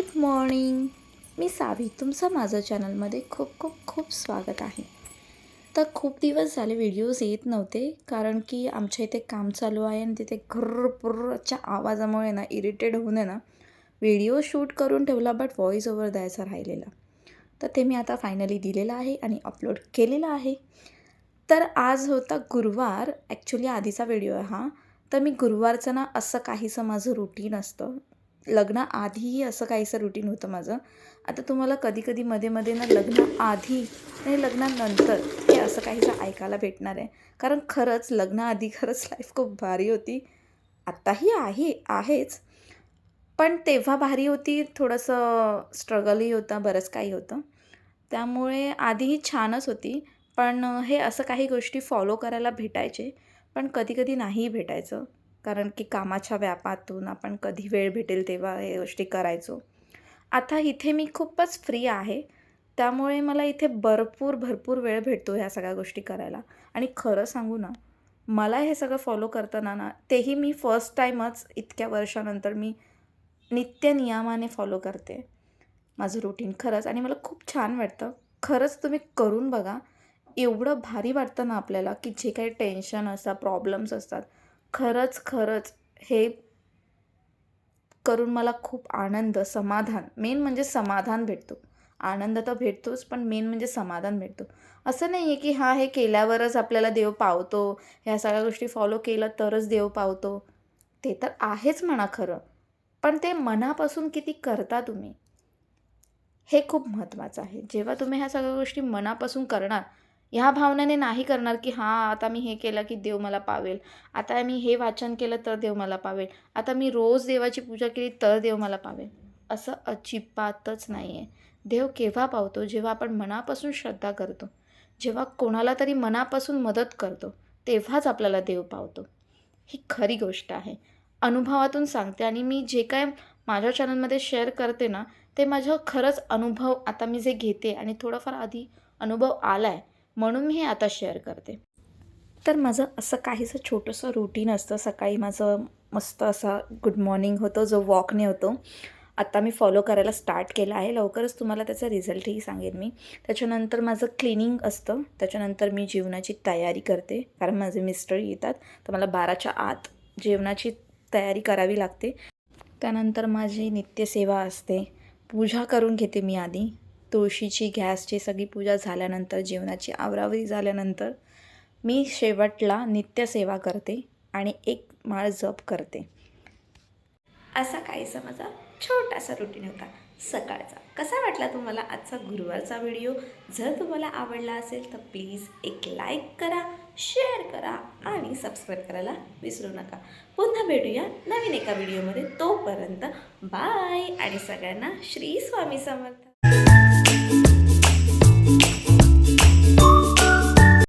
Good morning. मी सावी तुमचं माझं चॅनलमध्ये खूप खूप खूप स्वागत आहे. तर खूप दिवस झाले व्हिडिओज येत नव्हते कारण की आमच्या इथे काम चालू आहे आणि तिथे घुर्रपुर्रच्या आवाजामुळे ना इरिटेड होऊन आहे ना व्हिडिओ शूट करून ठेवला बट व्हॉईस ओव्हर द्यायचा राहिलेला. तर ते मी आता फायनली दिलेलं आहे आणि अपलोड केलेलं आहे. तर आज होता गुरुवार ॲक्च्युली आधीचा व्हिडिओ आहे हा. तर मी गुरुवारचं ना असं काहीसं माझं रुटीन असतं. लग्नाआधीही असं काहीसं रुटीन होतं माझं. आता तुम्हाला कधी कधी मध्ये मध्ये ना लग्नाआधी आणि लग्नानंतर हे असं काहीसं ऐकायला भेटणार आहे. कारण खरंच लग्नाआधी खरंच लाईफ खूप भारी होती. आत्ताही आहे आहेच. पण तेव्हा भारी होती थोडंसं स्ट्रगलही होता बरंच काही होतं. त्यामुळे आधीही छानच होती. पण हे असं काही गोष्टी फॉलो करायला भेटायचे. पण कधी कधी नाही भेटायचं. कारण की कामाच्या व्यापातून आपण कधी वेळ भेटेल तेव्हा हे गोष्टी करायचो. आता इथे मी खूपच फ्री आहे. त्यामुळे मला इथे भरपूर भरपूर वेळ भेटतो ह्या सगळ्या गोष्टी करायला. आणि खरं सांगू ना मला हे सगळं फॉलो करताना ना तेही मी फर्स्ट टाईमच इतक्या वर्षानंतर मी नित्य नियमाने फॉलो करते. माझं रुटीन खरंच आणि मला खूप छान वाटतं. खरंच तुम्ही करून बघा. एवढं भारी वाटतं ना आपल्याला की जे काही टेन्शन असतात प्रॉब्लेम्स असतात खरंच खरंच हे करून मला खूप आनंद समाधान. मेन म्हणजे समाधान भेटतो. आनंद तर भेटतोच पण मेन म्हणजे समाधान भेटतो. असं नाही आहे की हा हे केल्यावरच आपल्याला देव पावतो ह्या सगळ्या गोष्टी फॉलो केलं तरच देव पावतो. ते तर आहेच म्हणा खरं. पण ते मनापासून किती करता तुम्ही? हे खूप महत्त्वाचं आहे. जेव्हा तुम्ही ह्या सगळ्या गोष्टी मनापासून करणार ह्या भावनेने नाही करणार की हां आता मी हे केलं की देव मला पावेल. आता मी हे वाचन केलं तर देव मला पावेल. आता मी रोज देवाची पूजा केली तर देव मला पावेल. असं अजिबातच नाही आहे देव केव्हा पावतो? जेव्हा आपण मनापासून श्रद्धा करतो. जेव्हा कोणाला तरी मनापासून मदत करतो तेव्हाच आपल्याला देव पावतो. ही खरी गोष्ट आहे. अनुभवातून सांगते आणि मी जे काय माझ्या चॅनलमध्ये शेअर करते ना ते माझं खरंच अनुभव आता मी जे घेते आणि थोडंफार आधी अनुभव आला आहे म्हणून मी हे आता शेअर करते. तर माझं असं काहीसं छोटंसं रुटीन असतं. सकाळी माझं मस्त असा गुड मॉर्निंग होतो जो वॉकने होतो. आत्ता मी फॉलो करायला स्टार्ट केला आहे. लवकरच तुम्हाला त्याचा रिझल्टही सांगेन मी. त्याच्यानंतर माझं क्लिनिंग असतं. त्याच्यानंतर मी जेवणाची तयारी करते. कारण माझे मिस्टर येतात. तर मला बाराच्या आत जेवणाची तयारी करावी लागते. त्यानंतर माझी नित्यसेवा असते. पूजा करून घेते मी आधी. तुळशीची गॅसची सगळी पूजा झाल्यानंतर जेवणाची आवरावरी झाल्यानंतर मी शेवटला नित्यसेवा करते आणि एक माळ जप करते. असा काहीसा माझा छोटासा रुटीन होता. सकाळचा. कसा वाटला तुम्हाला आजचा गुरुवारचा व्हिडिओ जर तुम्हाला आवडला असेल तर प्लीज एक लाईक करा शेअर करा आणि सबस्क्राईब करायला विसरू नका. पुन्हा भेटूया नवीन एका व्हिडिओमध्ये तोपर्यंत बाय आणि सगळ्यांना श्री स्वामी समर्थ.